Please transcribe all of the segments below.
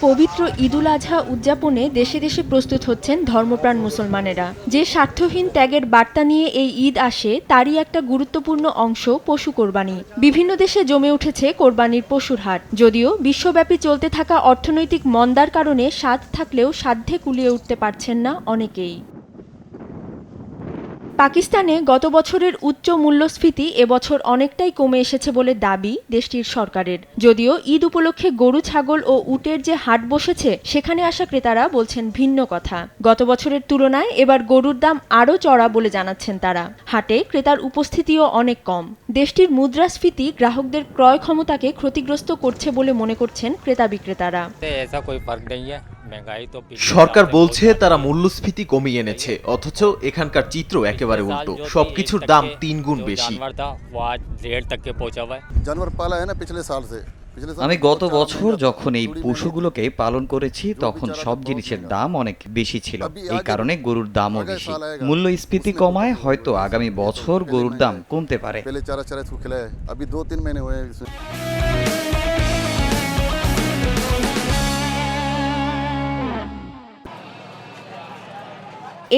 পবিত্র ঈদুল আজহা উদযাপনে দেশে দেশে প্রস্তুত হচ্ছেন ধর্মপ্রাণ মুসলমানেরা। যে স্বার্থহীন ত্যাগের বার্তা নিয়ে এই ঈদ আসে, তারই একটা গুরুত্বপূর্ণ অংশ পশু কোরবানি। বিভিন্ন দেশে জমে উঠেছে কোরবানির পশুর হাট। যদিও বিশ্বব্যাপী চলতে থাকা অর্থনৈতিক মন্দার কারণে স্বাদ থাকলেও সাধ্যে কুলিয়ে উঠতে পারছেন না অনেকেই। পাকিস্তানে গত বছরের উচ্চ মূল্যস্ফীতি এবছর অনেকটাই কমে এসেছে বলে দাবি দেশটির সরকারের। যদিও ঈদ উপলক্ষে গরু, ছাগল ও উটের যে হাট বসেছে, সেখানে আসা ক্রেতারা বলছেন ভিন্ন কথা। গত বছরের তুলনায় এবার গরুর দাম আরও চড়া বলে জানাচ্ছেন তারা। হাটে ক্রেতার উপস্থিতিও অনেক কম। দেশটির মুদ্রাস্ফীতি গ্রাহকদের ক্রয় ক্ষমতাকে ক্ষতিগ্রস্ত করছে বলে মনে করছেন ক্রেতা বিক্রেতারা। সরকার বলছে তারা মূল্যস্ফীতি কমিয়ে এনেছে অথচ এখানকার চিত্র একেবারে উল্টো। সবকিছুর দাম তিন গুণ বেশি আমি গত বছর যখন এই পশুগুলোকে পালন করেছি তখন সব জিনিসের দাম অনেক বেশি ছিল। এই কারণে গরুর দামও বেশি। মূল্যস্ফীতি কমায় হয়তো আগামী বছর গরুর দাম কমতে পারে।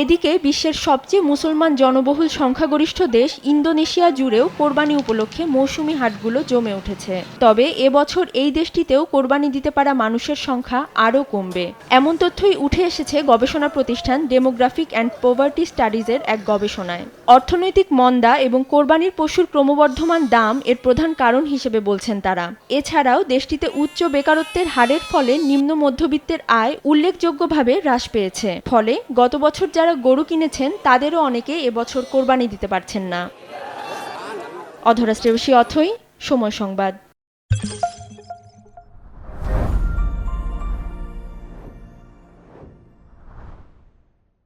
এদিকে বিশ্বের সবচেয়ে মুসলমান জনবহুল সংখ্যাগরিষ্ঠ দেশ ইন্দোনেশিয়া জুড়েও কোরবানি উপলক্ষে মৌসুমি হাটগুলো জমে উঠেছে। তবে এবছর এই দেশটিতেও কোরবানি দিতে পারা মানুষের সংখ্যা আরও কমবে। এমন তথ্যই উঠে এসেছে গবেষণা প্রতিষ্ঠান ডেমোগ্রাফিক অ্যান্ড পোভার্টি স্টাডিজের এক গবেষণায়। অর্থনৈতিক মন্দা এবং কোরবানির পশুর ক্রমবর্ধমান দাম এর প্রধান কারণ হিসেবে বলছেন তারা। এছাড়াও দেশটিতে উচ্চ বেকারত্বের হারের ফলে নিম্ন মধ্যবিত্তের আয় উল্লেখযোগ্যভাবে হ্রাস পেয়েছে। ফলে গত বছর যারা গরু কিনেছেন, তাদেরও অনেকে এবছর কোরবানি দিতে পারছেন না। অধরা শ্রেয়সী অথই, সময় সংবাদ।